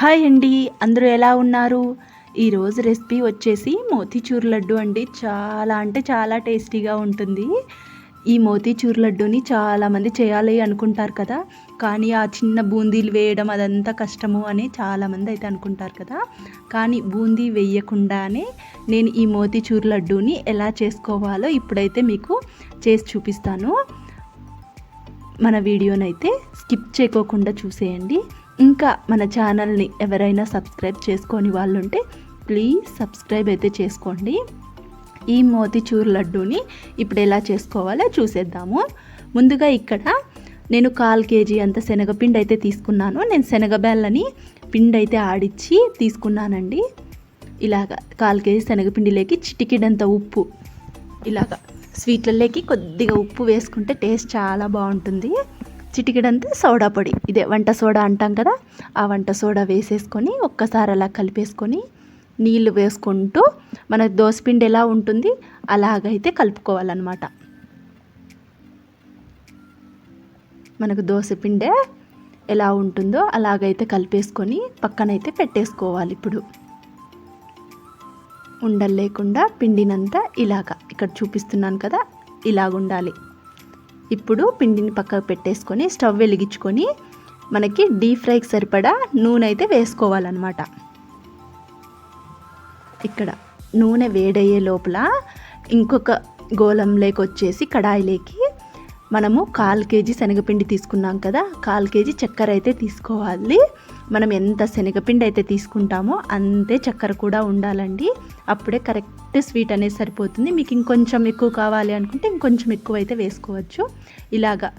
Hi అండి అందరూ ఎలా ఉన్నారు? ఈరోజు రెసిపీ వచ్చేసి మోతీచూర్ లడ్డు అండి. చాలా అంటే చాలా టేస్టీగా ఉంటుంది. ఈ మోతీచూర్ లడ్డూని చాలామంది చేయాలి అనుకుంటారు కదా. కానీ ఆ చిన్న బూందీలు వేయడం అదంతా కష్టము అని చాలామంది అయితే అనుకుంటారు కదా. కానీ బూందీ వేయకుండానే నేను ఈ మోతీచూర్ లడ్డూని ఎలా చేసుకోవాలో ఇప్పుడైతే మీకు చేసి చూపిస్తాను. మన వీడియోనైతే స్కిప్ చేయకోకుండా చూసేయండి. ఇంకా మన ఛానల్ని ఎవరైనా సబ్స్క్రైబ్ చేసుకొని వాళ్ళు ఉంటే ప్లీజ్ సబ్స్క్రైబ్ అయితే చేసుకోండి. ఈ మోతిచూర్ లడ్డూని ఇప్పుడు ఎలా చేసుకోవాలో చూసేద్దాము. ముందుగా ఇక్కడ నేను కాల్ కేజీ అంత శనగపిండి అయితే తీసుకున్నాను. నేను శనగబెల్లని పిండి అయితే ఆడిచ్చి తీసుకున్నానండి. ఇలాగ కాల్ కేజీ శనగపిండిలోకి చిటికిడంత ఉప్పు ఇలాగ స్వీట్లలోకి కొద్దిగా ఉప్పు వేసుకుంటే టేస్ట్ చాలా బాగుంటుంది. చిటికెడంతా సోడా పొడి. ఇదే వంట సోడా అంటాం కదా ఆ వంట సోడా వేసేసుకొని ఒక్కసారి అలా కలిపేసుకొని నీళ్ళు వేసుకుంటూ మన దోసపిండి ఎలా ఉంటుంది అలాగైతే కలుపుకోవాలన్నమాట. మనకు దోసపిండే ఎలా ఉంటుందో అలాగైతే కలిపేసుకొని పక్కనైతే పెట్టేసుకోవాలి ఇప్పుడు. ఉండలు లేకుండా పిండినంతా ఇలాగా. ఇక్కడ చూపిస్తున్నాను కదా ఇలాగుండాలి. ఉండాలి ఇప్పుడు పిండిని పక్కకు పెట్టేసుకొని స్టవ్ వెలిగించుకొని మనకి డీప్ ఫ్రైకి సరిపడా నూనె అయితే వేసుకోవాలన్నమాట. ఇక్కడ నూనె వేడయ్యే లోపల ఇంకొక గోళంలోకి వచ్చేసి కడాయిలోకి మనము కాల్ కేజీ శనగపిండి తీసుకున్నాం కదా కాల్ కేజీ చక్కెర అయితే తీసుకోవాలి. మనం ఎంత శనగపిండి అయితే తీసుకుంటామో అంతే చక్కెర కూడా ఉండాలండి. అప్పుడే కరెక్ట్ స్వీట్ అనేది సరిపోతుంది. మీకు ఇంకొంచెం ఎక్కువ కావాలి అనుకుంటే ఇంకొంచెం ఎక్కువ అయితే వేసుకోవచ్చు. ఇలాగా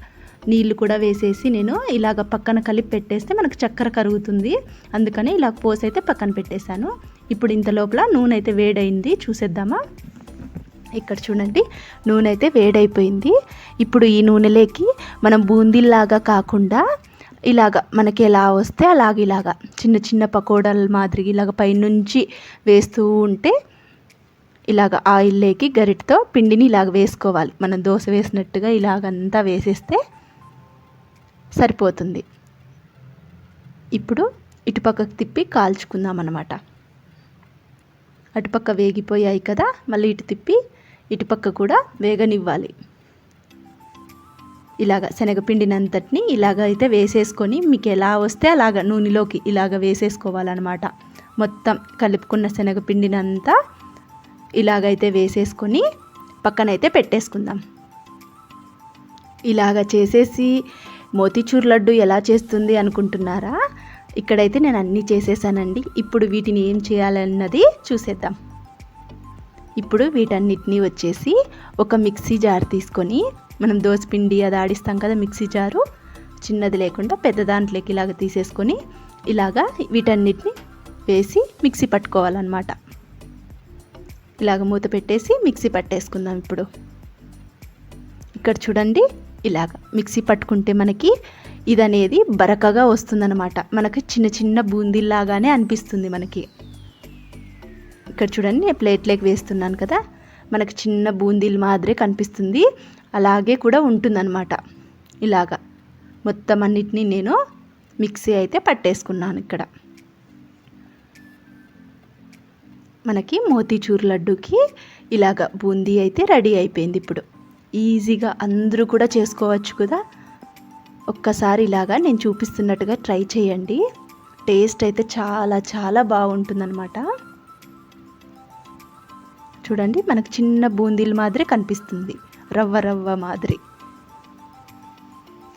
నీళ్ళు కూడా వేసేసి నేను ఇలాగ పక్కన కలిపి పెట్టేస్తే మనకు చక్కెర కరుగుతుంది. అందుకని ఇలా పోసి అయితే పక్కన పెట్టేశాను. ఇప్పుడు ఇంత లోపల నూనె అయితే వేడైంది. చూసేద్దామా? ఇక్కడ చూడండి నూనె అయితే వేడైపోయింది. ఇప్పుడు ఈ నూనెలోకి మనం బూందీలాగా కాకుండా ఇలాగ మనకి ఎలా వస్తే అలాగ ఇలాగ చిన్న చిన్న పకోడాల మాదిరి ఇలాగ పైనుంచి వేస్తూ ఉంటే ఇలాగ ఆయిల్లోకి గరిటతో పిండిని ఇలాగ వేసుకోవాలి. మనం దోశ వేసినట్టుగా ఇలాగంతా వేసేస్తే సరిపోతుంది. ఇప్పుడు ఇటుపక్కకు తిప్పి కాల్చుకుందాం అన్నమాట. అటుపక్క వేగిపోయాయి కదా మళ్ళీ ఇటు తిప్పి ఇటుపక్క కూడా వేగనివ్వాలి. ఇలాగ శనగపిండినంతటిని ఇలాగ అయితే వేసేసుకొని మీకు ఎలా వస్తే అలాగ నూనెలోకి ఇలాగ వేసేసుకోవాలన్నమాట. మొత్తం కలుపుకున్న శనగపిండినంతా ఇలాగైతే వేసేసుకొని పక్కనైతే పెట్టేసుకుందాం. ఇలాగ చేసేసి మోతీచూర్ లడ్డు ఎలా చేస్తుంది అనుకుంటున్నారా? ఇక్కడైతే నేను అన్నీ చేసేసానండి. ఇప్పుడు వీటిని ఏం చేయాలన్నది చూసేద్దాం. ఇప్పుడు వీటన్నిటినీ వచ్చేసి ఒక మిక్సీ జార్ తీసుకొని మనం దోసపిండి అది ఆడిస్తాం కదా మిక్సీ జారు చిన్నది లేకుండా పెద్ద దాంట్లోకి ఇలాగ తీసేసుకొని ఇలాగా వీటన్నిటిని వేసి మిక్సీ పట్టుకోవాలన్నమాట. ఇలాగ మూత పెట్టేసి మిక్సీ పట్టేసుకుందాం ఇప్పుడు. ఇక్కడ చూడండి ఇలాగ మిక్సీ పట్టుకుంటే మనకి ఇది అనేది బరకగా వస్తుందన్నమాట. మనకి చిన్న చిన్న బూందీలాగానే అనిపిస్తుంది మనకి. ఇక్కడ చూడండి నేను ప్లేట్లోకి వేస్తున్నాను కదా. మనకి చిన్న బూందీలు మాదిరే కనిపిస్తుంది. అలాగే కూడా ఉంటుందన్నమాట. ఇలాగా. మొత్తం అన్నిటినీ నేను మిక్సీ అయితే పట్టేసుకున్నాను ఇక్కడ. మనకి మోతీచూర్ లడ్డూకి ఇలాగ బూందీ అయితే రెడీ అయిపోయింది ఇప్పుడు. ఈజీగా అందరూ కూడా చేసుకోవచ్చు కదా. ఒక్కసారి ఇలాగా నేను చూపిస్తున్నట్టుగా ట్రై చేయండి. టేస్ట్ అయితే చాలా చాలా బాగుంటుందన్నమాట. చూడండి మనకు చిన్న బూందీల మాదిరి కనిపిస్తుంది. రవ్వ రవ్వ మాదిరి.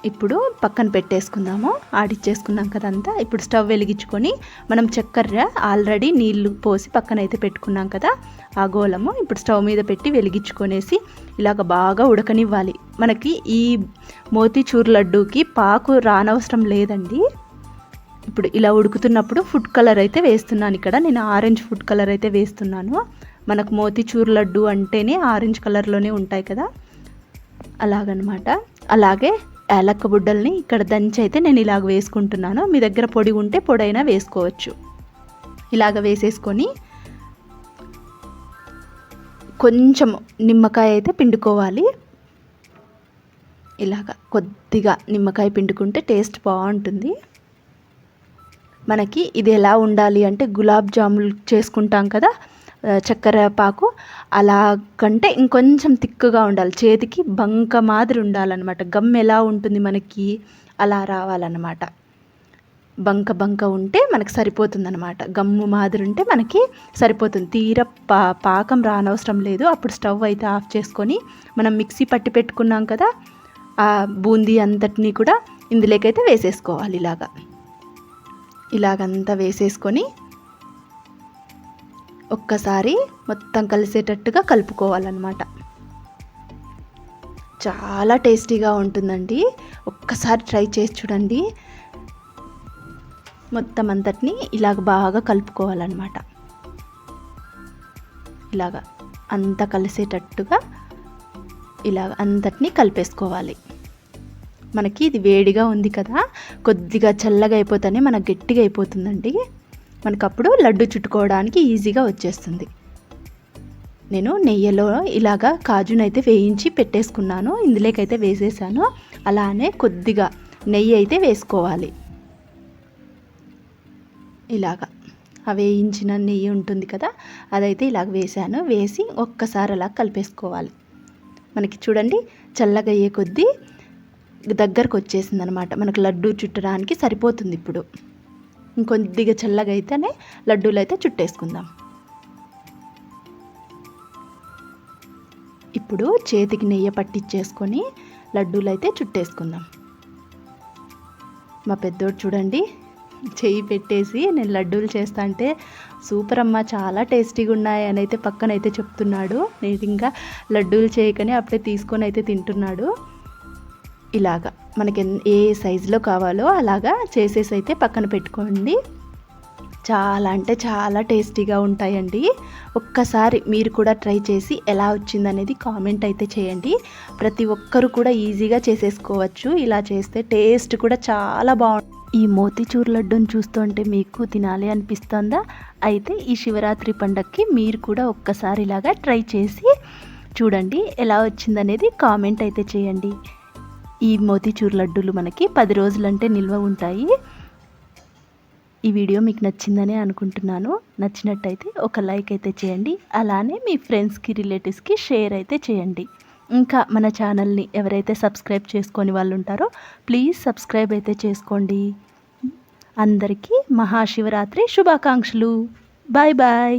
ఇప్పుడు పక్కన పెట్టేసుకుందాము. ఆడిచ్చేసుకున్నాం కదంతా. ఇప్పుడు స్టవ్ వెలిగించుకొని మనం చక్కెర ఆల్రెడీ నీళ్ళు పోసి పక్కన అయితే పెట్టుకున్నాం కదా. ఆ గోళము ఇప్పుడు స్టవ్ మీద పెట్టి వెలిగించుకొనేసి ఇలాగ బాగా ఉడకనివ్వాలి. మనకి ఈ మోతీచూర్ లడ్డూకి పాకు రానవసరం లేదండి. ఇప్పుడు ఇలా ఉడుకుతున్నప్పుడు ఫుడ్ కలర్ అయితే వేస్తున్నాను ఇక్కడ. నేను ఆరెంజ్ ఫుడ్ కలర్ అయితే వేస్తున్నాను. మనకు మోతీచూర్ లడ్డు అంటేనే ఆరెంజ్ కలర్లోనే ఉంటాయి కదా. అలాగనమాట. అలాగే ఏలక్క బుడ్డల్ని ఇక్కడ దంచి అయితే నేను ఇలాగ వేసుకుంటున్నాను. మీ దగ్గర పొడి ఉంటే పొడైనా వేసుకోవచ్చు. ఇలాగ వేసేసుకొని కొంచెం నిమ్మకాయ అయితే పిండుకోవాలి. ఇలాగ కొద్దిగా నిమ్మకాయ పిండుకుంటే టేస్ట్ బాగుంటుంది. మనకి ఇది ఎలా ఉండాలి అంటే గులాబ్ జాములు చేసుకుంటాం కదా. చక్కెర పాకు అలా కంటే ఇంకొంచెం తిక్కుగా ఉండాలి. చేతికి బంక మాదిరి ఉండాలన్నమాట. గమ్ ఎలా ఉంటుంది మనకి అలా రావాలన్నమాట. బంక బంక ఉంటే మనకి సరిపోతుందన్నమాట. గమ్ము మాదిరి ఉంటే మనకి సరిపోతుంది. తీర పా పాకం రానవసరం లేదు. అప్పుడు స్టవ్ అయితే ఆఫ్ చేసుకొని మనం మిక్సీ పట్టి పెట్టుకున్నాం కదా ఆ బూందీ అంతటినీ కూడా ఇందులోకైతే వేసేసుకోవాలి ఇలాగా. ఇలాగంతా వేసేసుకొని ఒక్కసారి మొత్తం కలిసేటట్టుగా కలుపుకోవాలన్నమాట. చాలా టేస్టీగా ఉంటుందండి. ఒక్కసారి ట్రై చేసి చూడండి. మొత్తం అంతటిని ఇలాగ బాగా కలుపుకోవాలన్నమాట. ఇలాగ అంతా కలిసేటట్టుగా ఇలాగ అంతటిని కలిపేసుకోవాలి. మనకి ఇది వేడిగా ఉంది కదా కొద్దిగా చల్లగా అయిపోతేనే మనకు గట్టిగా అయిపోతుందండి. మనకు అప్పుడు లడ్డు చుట్టుకోవడానికి ఈజీగా వచ్చేస్తుంది. నేను నెయ్యిలో ఇలాగా కాజునైతే వేయించి పెట్టేసుకున్నాను. ఇందులోకైతే వేసేసాను. అలానే కొద్దిగా నెయ్యి అయితే వేసుకోవాలి. ఇలాగా. ఆ వేయించిన నెయ్యి ఉంటుంది కదా అదైతే ఇలాగ వేసాను. వేసి ఒక్కసారి అలా కలిపేసుకోవాలి. మనకి చూడండి చల్లగా అయ్యే కొద్దీ దగ్గరకు వచ్చేసింది అనమాట మనకు లడ్డు చుట్టడానికి సరిపోతుంది ఇప్పుడు. ఇంకొద్దిగా చల్లగా అయితేనే లడ్డూలు అయితే చుట్టేసుకుందాం. ఇప్పుడు చేతికి నెయ్యి పట్టించేసుకొని లడ్డూలు అయితే చుట్టేసుకుందాం. మా పెద్దోడు చూడండి చేయి పెట్టేసి నేను లడ్డూలు చేస్తా అంటే సూపర్ అమ్మ చాలా టేస్టీగా ఉన్నాయి అని అయితే పక్కన అయితే చెప్తున్నాడు. నేను ఇంకా లడ్డూలు చేయకనే అప్పుడే తీసుకొని అయితే తింటున్నాడు. ఇలాగా. మనకి ఏ సైజులో కావాలో అలాగా చేసేసి అయితే పక్కన పెట్టుకోండి. చాలా అంటే చాలా టేస్టీగా ఉంటాయండి. ఒక్కసారి మీరు కూడా ట్రై చేసి ఎలా వచ్చిందనేది కామెంట్ అయితే చేయండి. ప్రతి ఒక్కరు కూడా ఈజీగా చేసేసుకోవచ్చు. ఇలా చేస్తే టేస్ట్ కూడా చాలా బాగుంటుంది ఈ మోతీచూర్ లడ్డూని చూస్తుంటే మీకు తినాలి అనిపిస్తుందా? అయితే ఈ శివరాత్రి పండగకి మీరు కూడా ఒక్కసారి ఇలాగా ట్రై చేసి చూడండి ఎలా వచ్చిందనేది కామెంట్ అయితే చేయండి. ఈ మోతీచూర్ లడ్డూలు మనకి పది రోజులంటే నిల్వ ఉంటాయి. ఈ వీడియో మీకు నచ్చిందనే అనుకుంటున్నాను. నచ్చినట్టయితే ఒక లైక్ అయితే చేయండి. అలానే మీ ఫ్రెండ్స్కి రిలేటివ్స్కి షేర్ అయితే చేయండి. ఇంకా మన ఛానల్ని ఎవరైతే సబ్స్క్రైబ్ చేసుకొని వాళ్ళు ఉంటారో ప్లీజ్ సబ్స్క్రైబ్ అయితే చేసుకోండి. అందరికీ మహాశివరాత్రి శుభాకాంక్షలు. Bye bye.